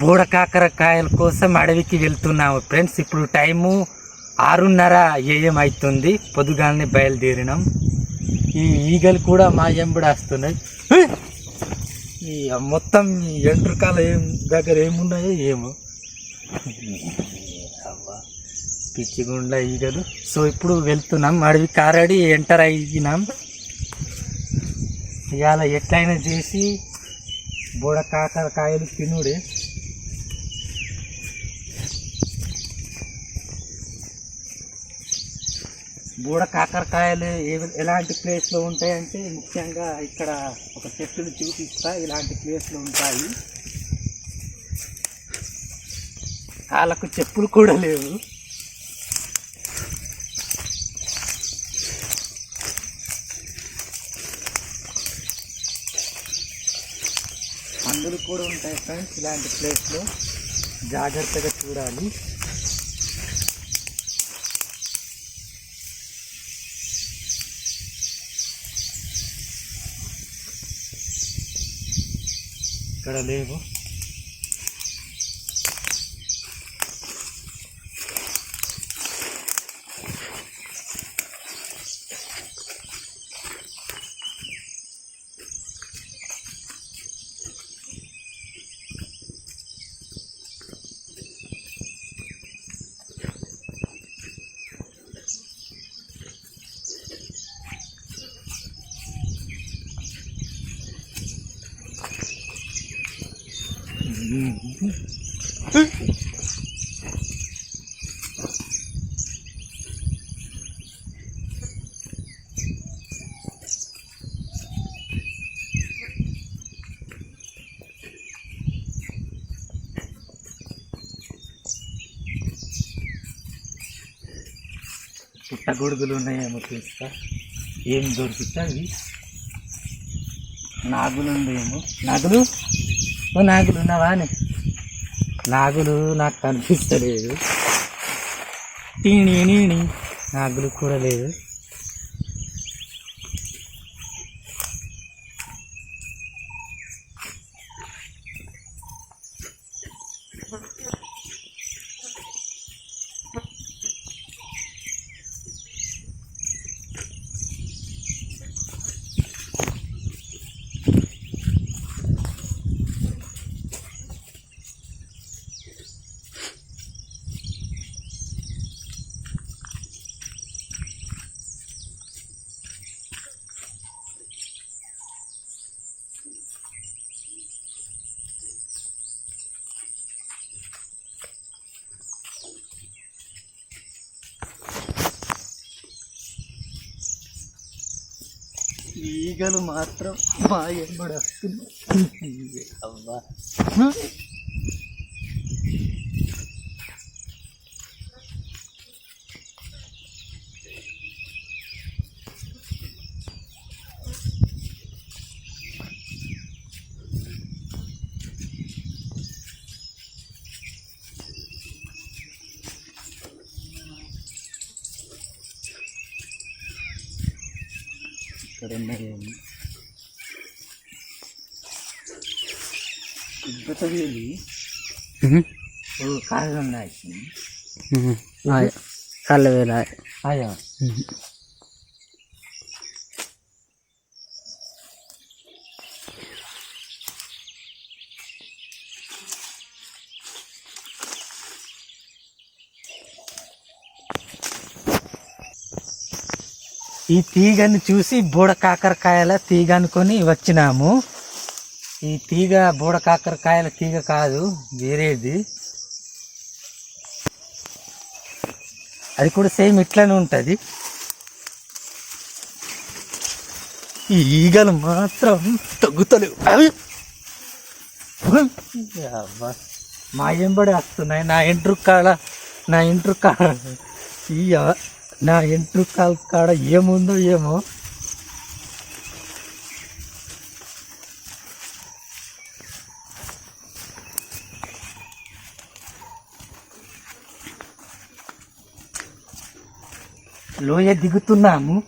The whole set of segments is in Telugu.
బూడకాకరకాయల కోసం అడవికి వెళ్తున్నాము. ఫ్రెండ్స్ ఇప్పుడు టైము ఆరున్నర ఏఎం అవుతుంది పొద్దుగాలనే బయలుదేరినాం. ఈ ఈగలు కూడా మా ఎంబడి వస్తున్నాయి. ఈ మొత్తం ఈ ఎండ్రకాల ఏం దగ్గర ఏమున్నాయో ఏమో. అవ్వ, పిచ్చిగుండ ఈగలు. సో ఇప్పుడు వెళ్తున్నాం. అడవి కారడి ఎంటర్ అయినాం. ఇవాళ ఎట్లయినా చేసి బోడ కాకరకాయలు తినుడే. బూడ కాకరకాయలు ఏ- ఎలాంటి ప్లేస్లో ఉంటాయంటే ముఖ్యంగా ఇక్కడ ఒక చెట్టుని చూపిస్తా ఇలాంటి ప్లేస్లో ఉంటాయి. వాళ్ళకు చెప్పులు కూడా లేవు మందులు కూడా ఉంటాయి ఫ్రెండ్స్ ఇలాంటి ప్లేస్లో జాగ్రత్తగా చూడాలి. ఇక్కడ లేవు. పుట్టగొడుగులు ఉన్నాయేమో చూస్తా ఏం దొరుకుతా అవి నాగులు ఉందేమో నాగులు? ఓ నాగులు ఉన్నావా అని. నాగులు నాకు కనిపిస్తలేదు. టీని నీని నాగులు కూడా లేదు. ఈగలు మాత్రం మా ఎంబడి వస్తున్నాయి అవ్వా ఇక్కడ ఉన్నాయేమో ఇబ్బతవేలి కాయలు ఉన్నాయి. కళ్ళ వేల ఆయా. ఈ తీగని చూసి బూడ కాకరకాయల తీగ అనుకొని వచ్చినాము. ఈ తీగ బూడ కాకరకాయల తీగ కాదు వేరేది. అది కూడా సేమ్ ఇట్లనే ఉంటుంది. ఈ ఈగలు మాత్రం తగ్గుతలేవు. మా ఎంబడి వస్తున్నాయి. నా ఇంట్రుక్కాడ నా ఇంట్రుక్కాడ ఈ నా ఎంట్రు కాడ ఏముందో ఏమో. లోయ దిగుతున్నాము.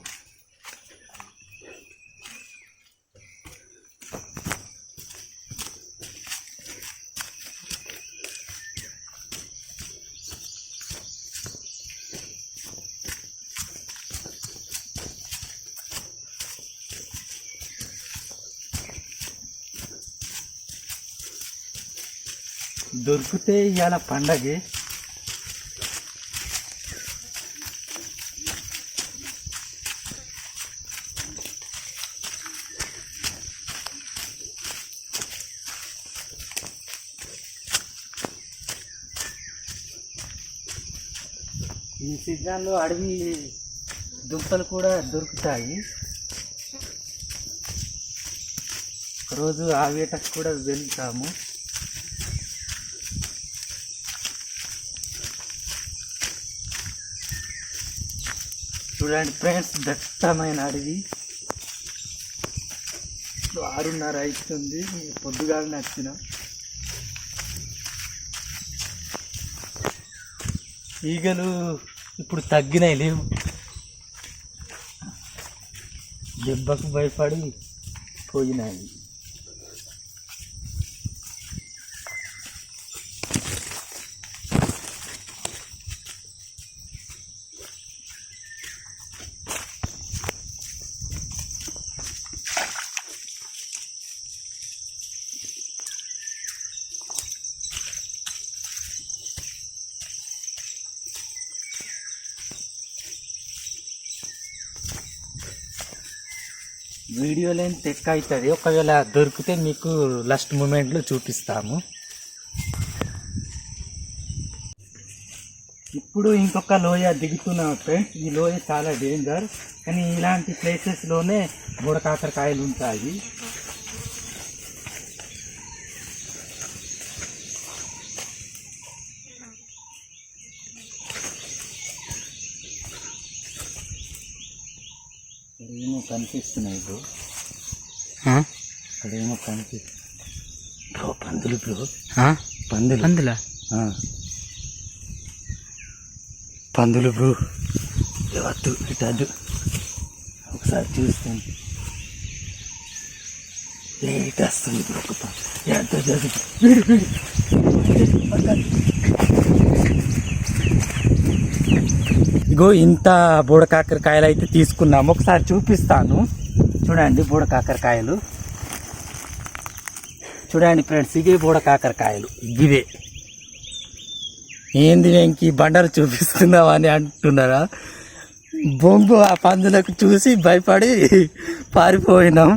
దొరికితే ఇవాళ పండగే. ఈ సీజన్లో అడవి దుంపలు కూడా దొరుకుతాయి. రోజు ఆ వేటకు కూడా వెళ్తాము. చూడండి ఫ్రెండ్స్ దట్టమైన అడవి. ఇప్పుడు ఆరున్నర అవుతుంది. పొద్దుగాల నచ్చిన ఈగలు ఇప్పుడు తగ్గినాయి లేవు. దెబ్బకు భయపడి పోయినాయి. వీడియో లెంత్ ఎక్కువ అవుతుంది ఒకవేళ దొరికితే మీకు లాస్ట్ మూమెంట్లో చూపిస్తాము. ఇప్పుడు ఇంకొక లోయ దిగుతున్నాం ఫ్రెండ్స్ ఈ లోయ చాలా డేంజర్ కానీ ఇలాంటి ప్లేసెస్లోనే బుడకాకరకాయలు ఉంటాయి ఏమో కనిపిస్తున్నాయి బ్రో. అక్కడేమో కనిపిస్తుంది బ్రో పందులు బ్రో. పందులు. అందులో ఆ. పందులు బ్రో. వద్దు ఇటు అడ్డు ఒకసారి చూస్తాను. లేట్ వస్తుంది బ్రో ఒక ప- ఎంత ఇగో ఇంత బూడకాకరకాయలు అయితే తీసుకున్నాము. ఒకసారి చూపిస్తాను. చూడండి బూడకాకరకాయలు చూడండి ఫ్రెండ్స్ ఇవే బూడకాకరకాయలు ఇవే. ఏంది వెంకి బండలు చూపిస్తున్నావు అని అంటున్నారా? బొంగు ఆ పందులకు చూసి భయపడి పారిపోయినాం.